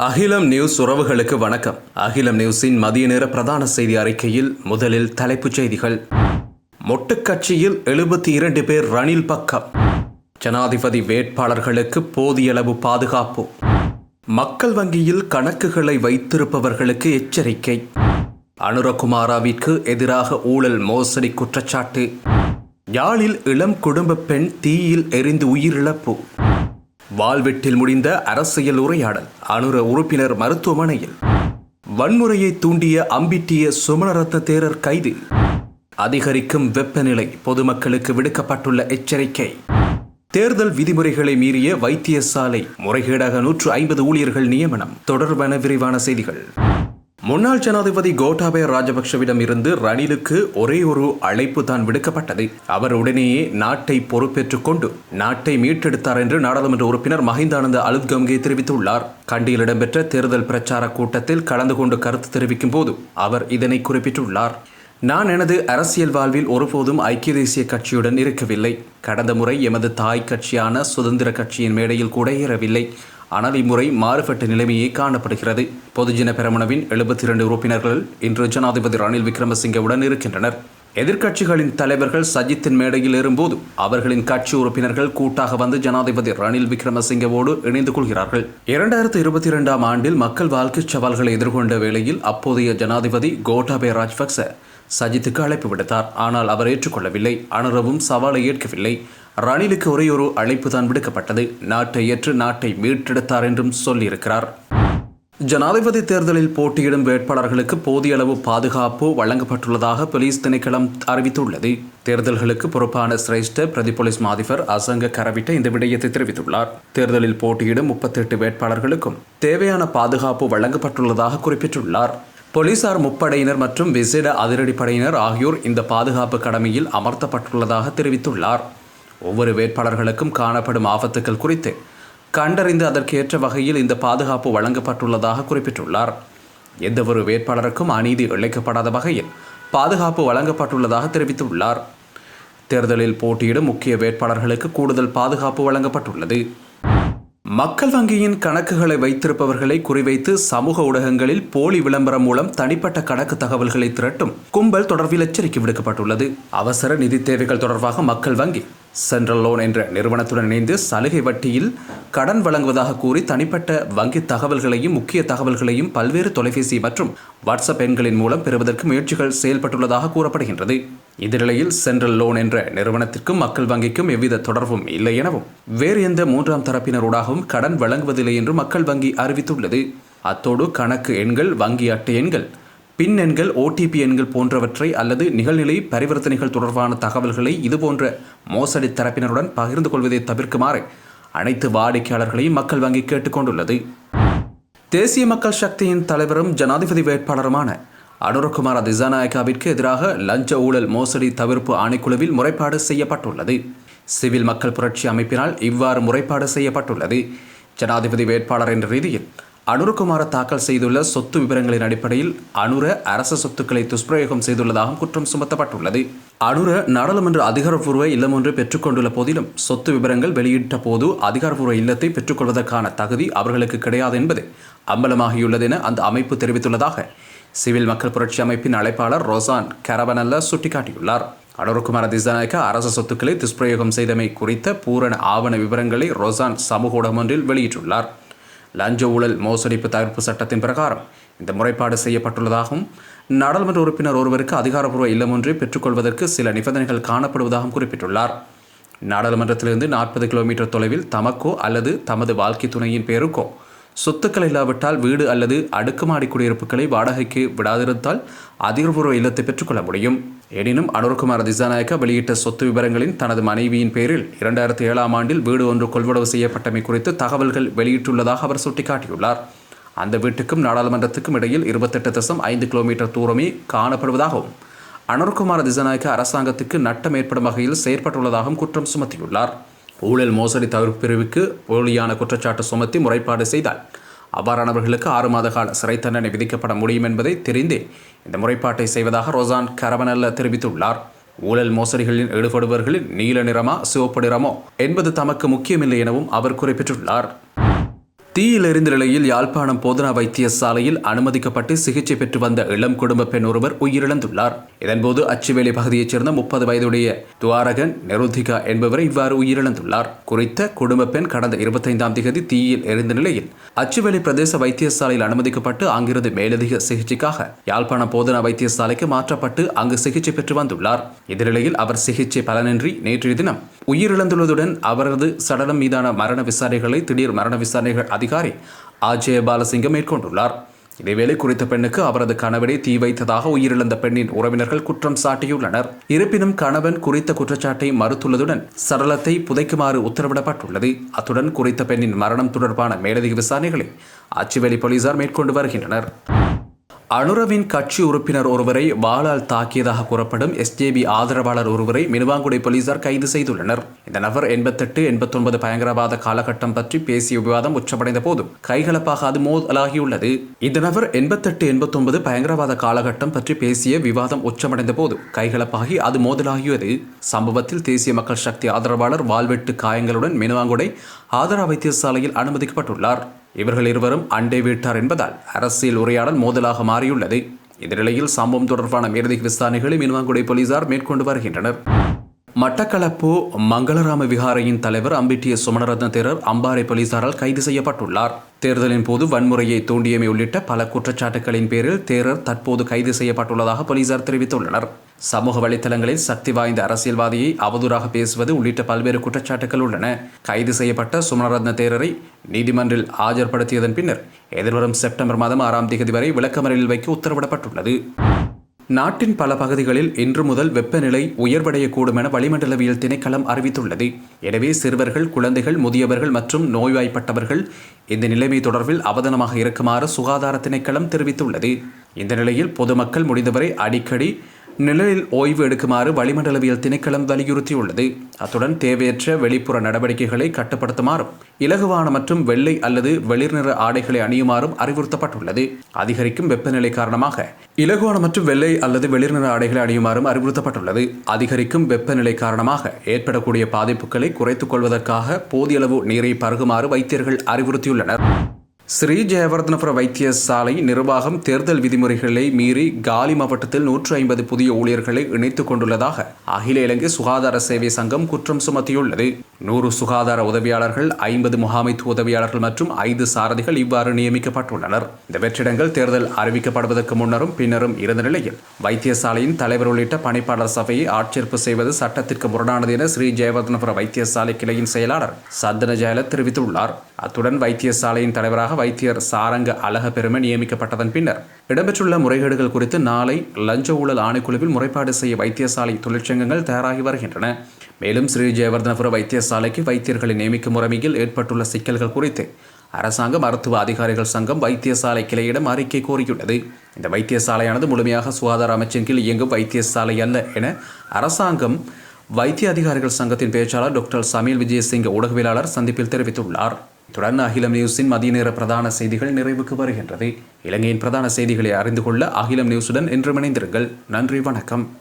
அகிலம் நியூஸ் உறவுகளுக்கு வணக்கம். அகிலம் நியூஸின் மதிய நேர பிரதான செய்தி அறிக்கையில் முதலில் தலைப்புச் செய்திகள். மொட்டுக்கட்சியில் எழுபத்தி இரண்டு பேர் ரணில் பக்கம். ஜனாதிபதி வேட்பாளர்களுக்கு போதியளவு பாதுகாப்பு. மக்கள் வங்கியில் கணக்குகளை வைத்திருப்பவர்களுக்கு எச்சரிக்கை. அனுரகுமாராவிற்கு எதிராக ஊழல் மோசடி குற்றச்சாட்டு. யாழில் இளம் குடும்ப பெண் தீயில் எரிந்து உயிரிழப்பு. வாழ்வெட்டில் முடிந்த அரசியல் உரையாடல் அனுர உறுப்பினர் மருத்துவமனையில். வன்முறையை தூண்டிய அம்பிட்டிய சுமணரத்த தேரர் கைது. அதிகரிக்கும் வெப்பநிலை பொதுமக்களுக்கு விடுக்கப்பட்டுள்ள எச்சரிக்கை. தேர்தல் விதிமுறைகளை மீறிய வைத்தியசாலை முறைகேடாக நூற்று ஐம்பது ஊழியர்கள் நியமனம். தொடர்பான விரிவான செய்திகள். முன்னாள் ஜனாதிபதி கோட்டாபய ராஜபக்ஷவிடம் இருந்து ரணிலுக்கு ஒரே ஒரு அழைப்பு தான் விடுக்கப்பட்டது. அவர் உடனேயே நாட்டை பொறுப்பேற்றுக் கொண்டு நாட்டை மீட்டெடுத்தார் என்று நாடாளுமன்ற உறுப்பினர் மஹிந்தானந்த அலுத்கம்கே தெரிவித்துள்ளார். கண்டியில் இடம்பெற்ற தேர்தல் பிரச்சார கூட்டத்தில் கலந்து கொண்டு கருத்து தெரிவிக்கும் போது அவர் இதனை குறிப்பிட்டுள்ளார். நான் எனது அரசியல் வாழ்வில் ஒருபோதும் ஐக்கிய தேசிய கட்சியுடன் இருக்கவில்லை. கடந்த முறை எமது தாய் கட்சியான சுதந்திர கட்சியின் மேடையில் கூட ஏறவில்லை. ஆனால் இம்முறை மாறுபட்ட நிலைமையே காணப்படுகிறது. பொதுஜன பெரமுனவின் எழுபத்தி இரண்டு உறுப்பினர்கள் இன்று ஜனாதிபதி ரணில் விக்ரமசிங்கவுடன் இருக்கின்றனர். எதிர்க்கட்சிகளின் தலைவர்கள் சஜித்தின் மேடையில் ஏறும்போது அவர்களின் கட்சி உறுப்பினர்கள் கூட்டாக வந்து ஜனாதிபதி ரணில் விக்ரமசிங்கவோடு இணைந்து கொள்கிறார்கள். இரண்டாயிரத்தி இருபத்தி இரண்டாம் ஆண்டில் மக்கள் வாழ்க்கை சவால்களை எதிர்கொண்ட வேளையில் அப்போதைய ஜனாதிபதி கோட்டாபே ராஜபக்ச சஜித்துக்கு அழைப்பு விடுத்தார். ஆனால் அவர் ஏற்றுக்கொள்ளவில்லை. அனுரவும் சவாலை ஏற்கவில்லை. ரணிலுக்கு ஒரே ஒரு அழைப்பு தான் விடுக்கப்பட்டது. நாட்டை ஏற்று நாட்டை மீட்டெடுத்தார் என்றும் சொல்லியிருக்கிறார். ஜனாதிபதி தேர்தலில் போட்டியிடும் வேட்பாளர்களுக்கு போதிய அளவு பாதுகாப்பு வழங்கப்பட்டுள்ளதாக போலீஸ் திணைக்களம் அறிவித்துள்ளது. தேர்தல்களுக்கு பொறுப்பான சிரேஷ்ட பிரதி போலீஸ் மாதிபர் அசங்க கரவிட்ட இந்த விடயத்தை தெரிவித்துள்ளார். தேர்தலில் போட்டியிடும் முப்பத்தெட்டு வேட்பாளர்களுக்கும் தேவையான பாதுகாப்பு வழங்கப்பட்டுள்ளதாக குறிப்பிட்டுள்ளார். போலீசார் முப்படையினர் மற்றும் விசேட அதிரடிப்படையினர் ஆகியோர் இந்த பாதுகாப்பு கடமையில் அமர்த்தப்பட்டுள்ளதாக தெரிவித்துள்ளார். ஒவ்வொரு வேட்பாளர்களுக்கும் காணப்படும் ஆபத்துக்கள் குறித்து கண்டறிந்து அதற்கேற்ற வகையில் இந்த பாதுகாப்பு வழங்கப்பட்டுள்ளதாக குறிப்பிட்டுள்ளார். எந்தவொரு வேட்பாளருக்கும் அநீதி இழைக்கப்படாத வகையில் பாதுகாப்பு வழங்கப்பட்டுள்ளதாக தெரிவித்துள்ளார். தேர்தலில் போட்டியிடும் முக்கிய வேட்பாளர்களுக்கு கூடுதல் பாதுகாப்பு வழங்கப்பட்டுள்ளது. மக்கள் வங்கியின் கணக்குகளை வைத்திருப்பவர்களை குறிவைத்து சமூக ஊடகங்களில் போலி விளம்பரம் மூலம் தனிப்பட்ட கணக்கு தகவல்களை திரட்டும் கும்பல் தொடர்பில் எச்சரிக்கை விடுக்கப்பட்டுள்ளது. அவசர நிதி தேவைகள் தொடர்பாக மக்கள் வங்கி சென்ட்ரல் லோன் என்ற நிறுவனத்துடன் இணைந்து சலுகை வட்டியில் கடன் வழங்குவதாக கூறி தனிப்பட்ட வங்கி தகவல்களையும் முக்கிய தகவல்களையும் பல்வேறு தொலைபேசி மற்றும் வாட்ஸ்அப் எண்களின் மூலம் பெறுவதற்கு முயற்சிகள் செயல்பட்டுள்ளதாக கூறப்படுகின்றது. இதனிலையில் சென்ட்ரல் லோன் என்ற நிறுவனத்திற்கும் மக்கள் வங்கிக்கும் எவ்வித தொடர்பும் இல்லை எனவும் வேறு எந்த மூன்றாம் தரப்பினரூடாகவும் கடன் வழங்குவதில்லை என்று மக்கள் வங்கி அறிவித்துள்ளது. அத்தோடு கணக்கு எண்கள் வங்கி அட்டை எண்கள் பின் எண்கள் ஓடிபி எண்கள் போன்றவற்றை அல்லது நிகழ்நிலை பரிவர்த்தனைகள் தொடர்பான தகவல்களை இதுபோன்ற மோசடி தரப்பினருடன் பகிர்ந்து கொள்வதை தவிர்க்குமாறு அனைத்து வாடிக்கையாளர்களையும் மக்கள் வங்கி கேட்டுக்கொண்டுள்ளது. தேசிய மக்கள் சக்தியின் தலைவரும் ஜனாதிபதி வேட்பாளருமான அனுரகுமார திசாநாயக்காவிற்கு எதிராக லஞ்ச ஊழல் மோசடி தவிர்ப்பு ஆணைக்குழுவில் முறைப்பாடு செய்யப்பட்டுள்ளது. சிவில் மக்கள் புரட்சி அமைப்பினால் இவ்வாறு முறைப்பாடு செய்யப்பட்டுள்ளது. ஜனாதிபதி வேட்பாளர் என்ற ரீதியில் அனுரகுமார தாக்கல் செய்துள்ள சொத்து விவரங்களின் அடிப்படையில் அனுர அரச சொத்துக்களை துஷ்பிரயோகம் செய்துள்ளதாகவும் குற்றம் சுமத்தப்பட்டுள்ளது. அனுர நாடாளுமன்ற அதிகாரப்பூர்வ இல்லம் ஒன்று பெற்றுக்கொண்டுள்ள போதிலும் சொத்து விவரங்கள் வெளியிட்ட போது அதிகாரப்பூர்வ இல்லத்தை பெற்றுக்கொள்வதற்கான தகுதி அவர்களுக்கு கிடையாது என்பது அம்பலமாகியுள்ளது என அந்த அமைப்பு தெரிவித்துள்ளதாக சிவில் மக்கள் புரட்சி அமைப்பின் அழைப்பாளர் ரோசான் கரவனல்ல சுட்டிக்காட்டியுள்ளார். அனுரகுமார திசாநாயக்க அரச சொத்துக்களை துஷ்பிரயோகம் செய்தமை குறித்த பூரண ஆவண விவரங்களை ரோசான் சமூக ஊடகம் ஒன்றில் வெளியிட்டுள்ளார். லஞ்ச ஊழல் மோசடிப்பு தவிர்ப்பு சட்டத்தின் பிரகாரம் இந்த முறைப்பாடு செய்யப்பட்டுள்ளதாகவும் நாடாளுமன்ற உறுப்பினர் ஒருவருக்கு அதிகாரப்பூர்வ இல்லம் ஒன்றை பெற்றுக்கொள்வதற்கு சில நிபந்தனைகள் காணப்படுவதாகவும் குறிப்பிட்டுள்ளார். நாடாளுமன்றத்திலிருந்து நாற்பது கிலோமீட்டர் தொலைவில் தமக்கோ அல்லது தமது வாழ்க்கை துணையின் பேருக்கோ சொத்துக்கள் இல்லாவிட்டால் வீடு அல்லது அடுக்குமாடி குடியிருப்புகளை வாடகைக்கு விடாதிருந்தால் அதிகாரப்பூர்வ இல்லத்தை பெற்றுக்கொள்ள முடியும். எனினும் அனுர்குமார் திசாநாயக்க வெளியிட்ட சொத்து விவரங்களின் தனது மனைவியின் பேரில் இரண்டாயிரத்தி ஏழாம் ஆண்டில் வீடு ஒன்று கொள்வனவு செய்யப்பட்டமை குறித்து தகவல்கள் வெளியிட்டுள்ளதாக அவர் சுட்டிக்காட்டியுள்ளார். அந்த வீட்டுக்கும் நாடாளுமன்றத்துக்கும் இடையில் இருபத்தெட்டு தசம் ஐந்து கிலோமீட்டர் தூரமே காணப்படுவதாகவும் அனுர்குமார் திசாநாயக்க அரசாங்கத்துக்கு நட்டம் ஏற்படும் வகையில் செயற்பட்டுள்ளதாகவும் குற்றம் சுமத்தியுள்ளார். ஊழல் மோசடி தவிர்ப்பு பிரிவுக்கு போலியான குற்றச்சாட்டு சுமத்தி முறைப்பாடு செய்தால் அவ்வாறானவர்களுக்கு ஆறு மாத கால சிறை தண்டனை விதிக்கப்பட முடியும் என்பதை தெரிந்தே இந்த முறைப்பாட்டை செய்வதாக ரோசான் கரவனல்ல தெரிவித்துள்ளார். ஊழல் மோசடிகளில் ஈடுபடுபவர்களின் நீல நிறமா சிவப்பு நிறமோ என்பது தமக்கு முக்கியமில்லை எனவும் அவர் குறிப்பிட்டுள்ளார். தீயில் எரிந்த நிலையில் யாழ்ப்பாணம் போதனா வைத்தியசாலையில் அனுமதிக்கப்பட்டு சிகிச்சை பெற்று வந்த இளம் குடும்ப பெண் ஒருவர் உயிரிழந்துள்ளார். இதன்போது அச்சுவேலி பகுதியைச் சேர்ந்த முப்பது வயதுடைய துவாரகன் நெருதிகா என்பவர் இவ்வாறு உயிரிழந்துள்ளார். குறித்த குடும்ப பெண் கடந்த இருபத்தைந்தாம் தேதி தீயில் எரிந்த நிலையில் அச்சுவேலி பிரதேச வைத்தியசாலையில் அனுமதிக்கப்பட்டு அங்கிருந்து மேலதிக சிகிச்சைக்காக யாழ்ப்பாணம் போதனா வைத்தியசாலைக்கு மாற்றப்பட்டு அங்கு சிகிச்சை பெற்று வந்துள்ளார். இந்நிலையில் அவர் சிகிச்சை பலனின்றி நேற்றைய தினம் உயிரிழந்துள்ளதுடன் அவரது சடலம் மீதான மரண விசாரணைகளை திடீர் மரண விசாரணைகள் அதிகாரி அஜய பாலசிங்கம் மேற்கொண்டுள்ளார். இதேவேளை குறித்த பெண்ணுக்கு அவரது கணவனை தீ வைத்ததாக உயிரிழந்த பெண்ணின் உறவினர்கள் குற்றம் சாட்டியுள்ளனர். இருப்பினும் கணவன் குறித்த குற்றச்சாட்டை மறுத்துள்ளதுடன் சடலத்தை புதைக்குமாறு உத்தரவிடப்பட்டுள்ளது. அத்துடன் குறித்த பெண்ணின் மரணம் தொடர்பான மேலதிக விசாரணைகளை ஆச்சிவேலி போலீசார் மேற்கொண்டு வருகின்றனர். அனுரவின் கட்சி உறுப்பினர் ஒருவரை வாளால் தாக்கியதாக கூறப்படும் எஸ்ஜேபி ஆதரவாளர் ஒருவரை மினுவாங்குடை போலீசார் கைது செய்துள்ளனர். இந்த நபர் எண்பத்தெட்டு எண்பத்தொன்பது பயங்கரவாத காலகட்டம் பற்றி பேசிய விவாதம் உச்சமடைந்த போது கைகலப்பாக அது மோதலாகியுள்ளது இந்த நபர் எண்பத்தெட்டு எண்பத்தொன்பது பயங்கரவாத காலகட்டம் பற்றி பேசிய விவாதம் உச்சமடைந்த போது கைகலப்பாகி அது மோதலாகியது சம்பவத்தில் தேசிய மக்கள் சக்தி ஆதரவாளர் வால்வெட்டு காயங்களுடன் மினுவாங்குடை ஆதரா வைத்தியசாலையில் அனுமதிக்கப்பட்டுள்ளார். இவர்கள் இருவரும் அண்டை வீட்டார் என்பதால் அரசியல் உரையாடல் மோதலாக மாறியுள்ளது. இந்த நிலையில் சம்பவம் தொடர்பான மேலதிக விசாரணைகளை மினுவாங்குடை போலீசார் மேற்கொண்டு வருகின்றனர். மட்டக்களப்பு மங்களராம விகாரையின் தலைவர் அம்பிட்டிய சுமணரத்ன தேரர் அம்பாறை போலீசாரால் கைது செய்யப்பட்டுள்ளார். தேர்தலின் போது வன்முறையை தூண்டியமை உள்ளிட்ட பல குற்றச்சாட்டுகளின் பேரில் தேரர் தற்போது கைது செய்யப்பட்டுள்ளதாக போலீசார் தெரிவித்துள்ளனர். சமூக வலைதளங்களில் சக்தி வாய்ந்த அரசியல்வாதியை அவதூறாக பேசுவது உள்ளிட்ட பல்வேறு குற்றச்சாட்டுகள் உள்ளன. கைது செய்யப்பட்ட சுமணரத்ன தேரரை நீதிமன்றில் ஆஜர்படுத்தியதன் பின்னர் எதிர்வரும் செப்டம்பர் மாதம் ஆறாம் தேதி வரை விளக்கமறையில் வைக்க உத்தரவிடப்பட்டுள்ளது. நாட்டின் பல பகுதிகளில் இன்று முதல் வெப்பநிலை உயர்வடையக்கூடும் என வளிமண்டலவியல் திணைக்களம் அறிவித்துள்ளது. எனவே சிறுவர்கள் குழந்தைகள் முதியவர்கள் மற்றும் நோய்வாய்ப்பட்டவர்கள் இந்த நிலைமை தொடர்பில் அவதானமாக இருக்குமாறு சுகாதார திணைக்களம் தெரிவித்துள்ளது. இந்த நிலையில் பொதுமக்கள் முடிந்தவரை அடிக்கடி நிழலில் ஓய்வு எடுக்குமாறு வளிமண்டலவியல் திணைக்களம் வலியுறுத்தியுள்ளது. அத்துடன் தேவையற்ற வெளிப்புற நடவடிக்கைகளை கட்டுப்படுத்துமாறும் இலகுவான மற்றும் வெள்ளை அல்லது வெளிர்நிற ஆடைகளை அணியுமாறும் அறிவுறுத்தப்பட்டுள்ளது. அதிகரிக்கும் வெப்பநிலை காரணமாக இலகுவான மற்றும் வெள்ளை அல்லது வெளிர்நிற ஆடைகளை அணியுமாறும் அறிவுறுத்தப்பட்டுள்ளது. அதிகரிக்கும் வெப்பநிலை காரணமாக ஏற்படக்கூடிய பாதிப்புகளை குறைத்துக் கொள்வதற்காக போதியளவு நீரை பருகுமாறு வைத்தியர்கள் அறிவுறுத்தியுள்ளனர். ஸ்ரீ ஜெயவர்தனபுர வைத்தியசாலை நிர்வாகம் தேர்தல் விதிமுறைகளை மீறி காலி மாவட்டத்தில் நூற்று ஐம்பது புதிய ஊழியர்களை இணைத்துக் கொண்டுள்ளதாக அகில இலங்கை சுகாதார சேவை சங்கம் குற்றம் சுமத்தியுள்ளது. நூறு சுகாதார உதவியாளர்கள் ஐம்பது முகாமைத்துவ உதவியாளர்கள் மற்றும் ஐந்து சாரதிகள் இவ்வாறு நியமிக்கப்பட்டுள்ளனர். இந்த வெற்றிடங்கள் தேர்தல் அறிவிக்கப்படுவதற்கு முன்னரும் பின்னரும் இருந்த நிலையில் வைத்தியசாலையின் தலைவர் உள்ளிட்ட பணிப்பாளர் சபையை ஆட்சேர்ப்பு செய்வது சட்டத்திற்கு முரணானது என ஸ்ரீ ஜெயவர்தனபுர வைத்தியசாலை கிளையின் செயலாளர் சந்தன ஜெயல தெரிவித்துள்ளார். அத்துடன் வைத்தியசாலையின் தலைவராக வைத்தியர் சாரங்க அழக பெருமை நியமிக்கப்பட்டதன் பின்னர் இடம்பெற்றுள்ள முறைகேடுகள் குறித்து நாளை லஞ்ச ஊழல் ஆணைக்குழுவில் முறைப்பாடு செய்ய வைத்தியசாலை தொழிற்சங்கங்கள் தயாராகி வருகின்றன. மேலும் ஸ்ரீ ஜெயவர்தனபுர வைத்தியசாலைக்கு வைத்தியர்களை நியமிக்கும் முறைமையில் ஏற்பட்டுள்ள சிக்கல்கள் குறித்து அரசாங்க மருத்துவ அதிகாரிகள் சங்கம் வைத்தியசாலை கிளையிடம் அறிக்கை கோரியுள்ளது. இந்த வைத்தியசாலையானது முழுமையாக சுகாதார அமைச்சின் கீழ் இயங்கும் வைத்தியசாலை அல்ல என அரசாங்கம் வைத்திய அதிகாரிகள் சங்கத்தின் பேச்சாளர் டாக்டர் சமீல் விஜயசிங் ஊடகவியலாளர் சந்திப்பில் தெரிவித்துள்ளார். இத்துடன் அகிலம் நியூஸின் மதிய நேர பிரதான செய்திகள் நிறைவுக்கு வருகின்றது. இலங்கையின் பிரதான செய்திகளை அறிந்து கொள்ள அகிலம் நியூஸுடன் இன்று இணைந்திருங்கள். நன்றி வணக்கம்.